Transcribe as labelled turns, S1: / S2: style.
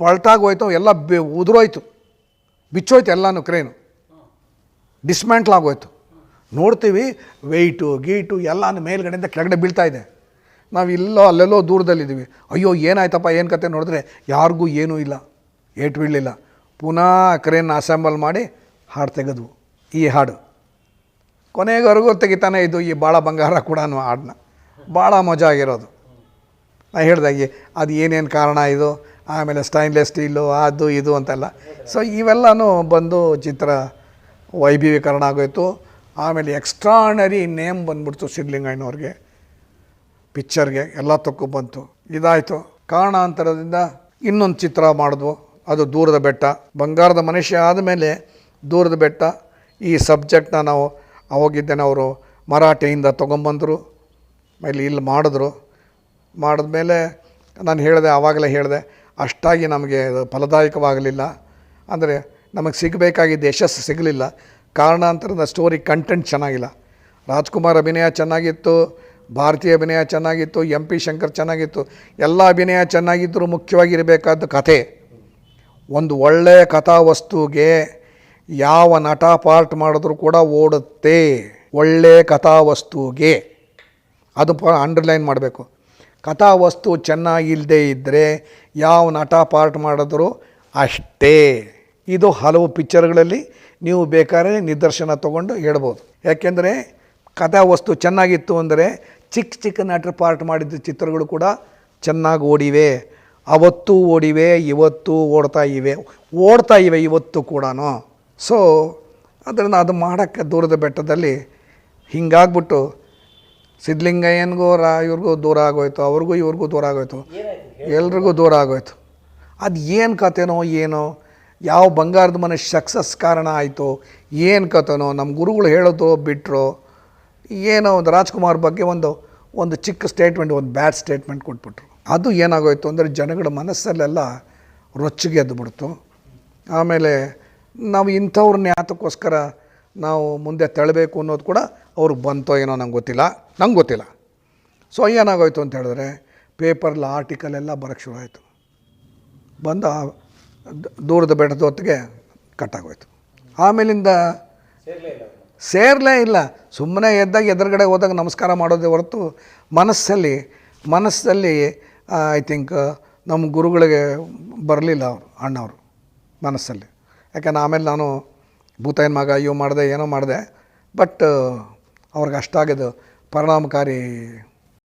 S1: ಪಲ್ಟಾಗೋಯ್ತು, ಎಲ್ಲ ಬಿ ಉದುರೋಯ್ತು. ಬಿಚ್ಚೋಯ್ತು ಎಲ್ಲನೂ ಕ್ರೇನು. ಡಿಸ್ಮ್ಯಾಂಟ್ಲ್ ಆಗೋಯ್ತು ನೋಡ್ತೀವಿ ವೆಯ್ಟು ಗೀಟು ಎಲ್ಲನೂ ಮೇಲ್ಗಡೆಯಿಂದ ಕೆಳಗಡೆ ಬೀಳ್ತಾ ಇದೆ. ನಾವು ಇಲ್ಲೋ ಅಲ್ಲೆಲ್ಲೋ ದೂರದಲ್ಲಿದ್ದೀವಿ. ಅಯ್ಯೋ, ಏನಾಯ್ತಪ್ಪ, ಏನು ಕತೆ ನೋಡಿದ್ರೆ ಯಾರಿಗೂ ಏನೂ ಇಲ್ಲ. ಏಟು ಬೀಳಲಿಲ್ಲ. ಪುನಃ ಕ್ರೇನ್ ಅಸೆಂಬಲ್ ಮಾಡಿ ಹಾಡು ತೆಗೆದ್ವು. ಈ ಹಾಡು. ಕೊನೆಯವರೆಗೂ ತೆಗಿತಾನೆ ಇದು ಈ ಭಾಳ ಬಂಗಾರ ಕೂಡ ಹಾಡನ್ನ ಭಾಳ ಮಜಾ ಆಗಿರೋದು. ನಾನು ಹೇಳ್ದಾಗೆ ಅದು ಏನೇನು ಕಾರಣ ಇದು? ಆಮೇಲೆ ಸ್ಟೈನ್ಲೆಸ್ ಸ್ಟೀಲು ಅದು, ಇದು ಅಂತೆಲ್ಲ. ಸೊ ಇವೆಲ್ಲನೂ ಬಂದು ಚಿತ್ರ ವೈಭವೀಕರಣ ಆಗೋಯಿತು. ಆಮೇಲೆ ಎಕ್ಸ್ಟ್ರಾನರಿ ನೇಮ್ ಬಂದ್ಬಿಡ್ತು ಸಿದ್ಲಿಂಗಯ್ಯನವ್ರಿಗೆ ಪಿಕ್ಚರ್ಗೆ ಎಲ್ಲ ತಕ್ಕು ಬಂತು. ಇದಾಯಿತು. ಕಾರಣಾಂತರದಿಂದ ಇನ್ನೊಂದು ಚಿತ್ರ ಮಾಡಿದ್ವು. ಅದು ದೂರದ ಬೆಟ್ಟ. ಬಂಗಾರದ ಮನುಷ್ಯ ಆದಮೇಲೆ ದೂರದ ಬೆಟ್ಟ. ಈ ಸಬ್ಜೆಕ್ಟ್ನ ನಾವು ಅವಾಗಿದ್ದೇನೆ ಅವರು ಮರಾಠಿಯಿಂದ ತೊಗೊಂಬಂದರು. ಆಮೇಲೆ ಇಲ್ಲಿ ಮಾಡಿದ್ರು. ಮಾಡಿದ್ಮೇಲೆ ನಾನು ಹೇಳಿದೆ, ಆವಾಗಲೇ ಹೇಳಿದೆ ಅಷ್ಟಾಗಿ ನಮಗೆ ಫಲದಾಯಕವಾಗಲಿಲ್ಲ. ಅಂದರೆ ನಮಗೆ ಸಿಗಬೇಕಾಗಿದ್ದ ಯಶಸ್ಸು ಸಿಗಲಿಲ್ಲ. ಕಾರಣಾಂತರದ ಸ್ಟೋರಿ ಕಂಟೆಂಟ್ ಚೆನ್ನಾಗಿಲ್ಲ. ರಾಜ್ಕುಮಾರ್ ಅಭಿನಯ ಚೆನ್ನಾಗಿತ್ತು, ಭಾರತೀಯ ಅಭಿನಯ ಚೆನ್ನಾಗಿತ್ತು, ಎಂ ಪಿ ಶಂಕರ್ ಚೆನ್ನಾಗಿತ್ತು. ಎಲ್ಲ ಅಭಿನಯ ಚೆನ್ನಾಗಿದ್ದರೂ ಮುಖ್ಯವಾಗಿರಬೇಕಾದ ಕಥೆ. ಒಂದು ಒಳ್ಳೆಯ ಕಥಾವಸ್ತುಗೆ ಯಾವ ನಟ ಪಾರ್ಟ್ ಮಾಡಿದ್ರೂ ಕೂಡ ಓಡುತ್ತೆ. ಒಳ್ಳೆಯ ಕಥಾವಸ್ತುಗೆ. ಅದು ಪ ಅಂಡರ್ಲೈನ್ ಮಾಡಬೇಕು. ಕಥಾವಸ್ತು ಚೆನ್ನಾಗಿಲ್ಲದೆ ಇದ್ದರೆ ಯಾವ ನಟ ಪಾರ್ಟ್ ಮಾಡಿದ್ರು ಅಷ್ಟೇ. ಇದು ಹಲವು ಪಿಕ್ಚರ್ಗಳಲ್ಲಿ ನೀವು ಬೇಕಾದ್ರೆ ನಿದರ್ಶನ ತೊಗೊಂಡು ಹೇಳ್ಬೋದು. ಯಾಕೆಂದರೆ ಕಥಾವಸ್ತು ಚೆನ್ನಾಗಿತ್ತು ಅಂದರೆ ಚಿಕ್ಕ ಚಿಕ್ಕ ನಟರು ಪಾರ್ಟ್ ಮಾಡಿದ ಚಿತ್ರಗಳು ಕೂಡ ಚೆನ್ನಾಗಿ ಓಡಿವೆ. ಅವತ್ತು ಓಡಿವೆ, ಇವತ್ತು ಓಡ್ತಾ ಇವೆ. ಓಡ್ತಾ ಇವೆ ಇವತ್ತು ಕೂಡ ಸೊ ಅದರಿಂದ ಅದು ಮಾಡೋಕ್ಕೆ ದೂರದ ಬೆಟ್ಟದಲ್ಲಿ ಹಿಂಗಾಗ್ಬಿಟ್ಟು ಸಿದ್ಧಲಿಂಗಯ್ಯನಿಗೂ ರಾ ಇವ್ರಿಗೂ ದೂರ ಆಗೋಯ್ತು ಅವ್ರಿಗೂ ಇವ್ರಿಗೂ ದೂರ ಆಗೋಯ್ತು. ಎಲ್ರಿಗೂ ದೂರ ಆಗೋಯ್ತು. ಅದು ಏನು ಕಥೆನೋ ಏನೋ ಯಾವ ಬಂಗಾರದ ಮನೆ ಸಕ್ಸಸ್ ಕಾರಣ ಆಯಿತು ಏನು ಕಥೆನೋ ನಮ್ಮ ಗುರುಗಳು ಹೇಳೋದು ಬಿಟ್ಟರು ಏನೋ ಒಂದು ರಾಜ್ಕುಮಾರ್ ಬಗ್ಗೆ ಒಂದು ಒಂದು ಚಿಕ್ಕ ಸ್ಟೇಟ್ಮೆಂಟ್ ಒಂದು ಬ್ಯಾಡ್ ಸ್ಟೇಟ್ಮೆಂಟ್ ಕೊಟ್ಬಿಟ್ರು. ಅದು ಏನಾಗೋಯ್ತು ಅಂದರೆ ಜನಗಳ ಮನಸ್ಸಲ್ಲೆಲ್ಲ ರೊಚ್ಚಿಗೆ ಎದ್ದು ಬಿಡ್ತು. ಆಮೇಲೆ ನಾವು ಇಂಥವ್ರನ್ನ ಯಾತಕ್ಕೋಸ್ಕರ ನಾವು ಮುಂದೆ ತಳ್ಳಬೇಕು ಅನ್ನೋದು ಕೂಡ ಅವ್ರಿಗೆ ಬಂತೋ ಏನೋ ನಂಗೆ ಗೊತ್ತಿಲ್ಲ. ನಂಗೆ ಗೊತ್ತಿಲ್ಲ. ಸೊ ಏನಾಗೋಯ್ತು ಅಂತ ಹೇಳಿದ್ರೆ ಪೇಪರ್ಲ್ಲಿ ಆರ್ಟಿಕಲ್ ಎಲ್ಲ ಬರೋಕ್ಕೆ ಶುರು ಆಯಿತು. ಬಂದ ದೂರದ ಬೆಟ್ಟದ ಹೊತ್ತಿಗೆ ಕಟ್ಟಾಗೋಯ್ತು. ಆಮೇಲಿಂದ ಸೇರಲೇ ಇಲ್ಲ. ಸುಮ್ಮನೆ ಎದ್ದಾಗ ಎದುರುಗಡೆ ಹೋದಾಗ ನಮಸ್ಕಾರ ಮಾಡೋದೇ ಹೊರತು ಮನಸ್ಸಲ್ಲಿ ಮನಸ್ಸಲ್ಲಿ ಐ ಥಿಂಕ್ ನಮ್ಮ ಗುರುಗಳಿಗೆ ಬರಲಿಲ್ಲ ಅವರು, ಅಣ್ಣವರು ಮನಸ್ಸಲ್ಲಿ. ಯಾಕಂದ್ರೆ ಆಮೇಲೆ ನಾನು ಭೂತಾಯನ ಮಗ, ಅಯ್ಯೋ ಮಾಡಿದೆ, ಏನೋ ಮಾಡಿದೆ. ಬಟ್ ಅವ್ರಿಗೆ ಅಷ್ಟಾಗದು ಪರಿಣಾಮಕಾರಿ